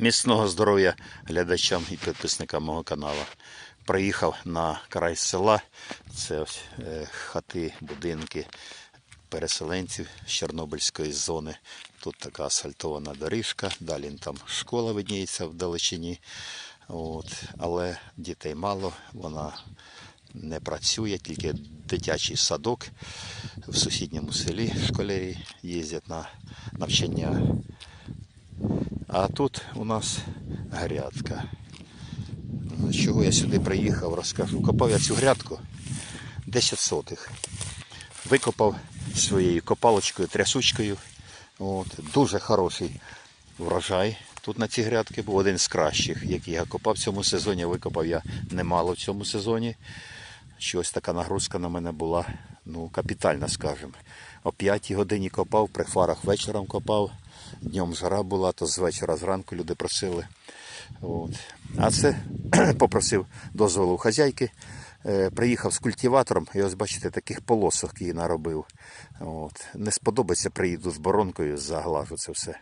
Міцного здоров'я глядачам і підписникам мого каналу. Приїхав на край села. Це ось е, хати, будинки переселенців з Чорнобильської зони. Тут така асфальтована доріжка, далі там школа видніється в далечині. От. Але дітей мало, вона не працює, тільки дитячий садок в сусідньому селі школярі їздять на навчання. А тут у нас грядка. З чого я сюди приїхав, розкажу. Копав я цю грядку 10 сотих. Викопав своєю копалочкою, трясучкою. От, дуже хороший врожай. Тут на цій грядки був один з кращих, який я копав в цьому сезоні. Викопав я немало в цьому сезоні. Щось така нагрузка на мене була ну, капітальна, скажімо. О 5 годині копав, при фарах вечором копав. Днем жара була, то з вечора зранку люди просили. От. А це попросив дозволу у хазяйки. Е, Приїхав з культиватором, і ось бачите, таких полосок її наробив. От. Не сподобається, приїду з боронкою, заглажу це все.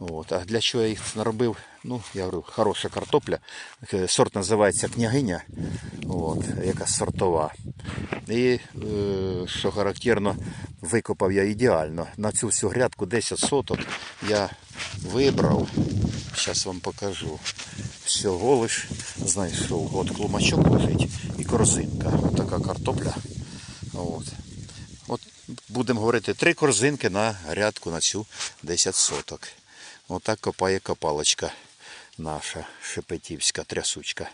От. А для чого я їх наробив? Ну, я говорю, хороша картопля. Е, Сорт називається княгиня, яка сортова. І е, що характерно, викопав я ідеально. На цю всю грядку 10 соток я вибрав. Зараз вам покажу. Всього лиш знайшов. От клумачок лежить і корзинка. Така картопля. От. От будемо говорити, три корзинки на грядку на цю 10 соток. Отак копає копалочка наша шепетівська трясучка.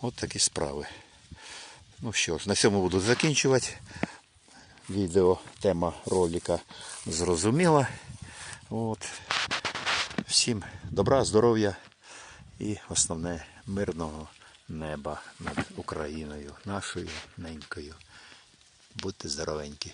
От такі справи. Ну що ж, на цьому буду закінчувати. Відео, тема ролика зрозуміла. От. Всім добра, здоров'я і основне мирного неба над Україною, нашою ненькою. Будьте здоровенькі.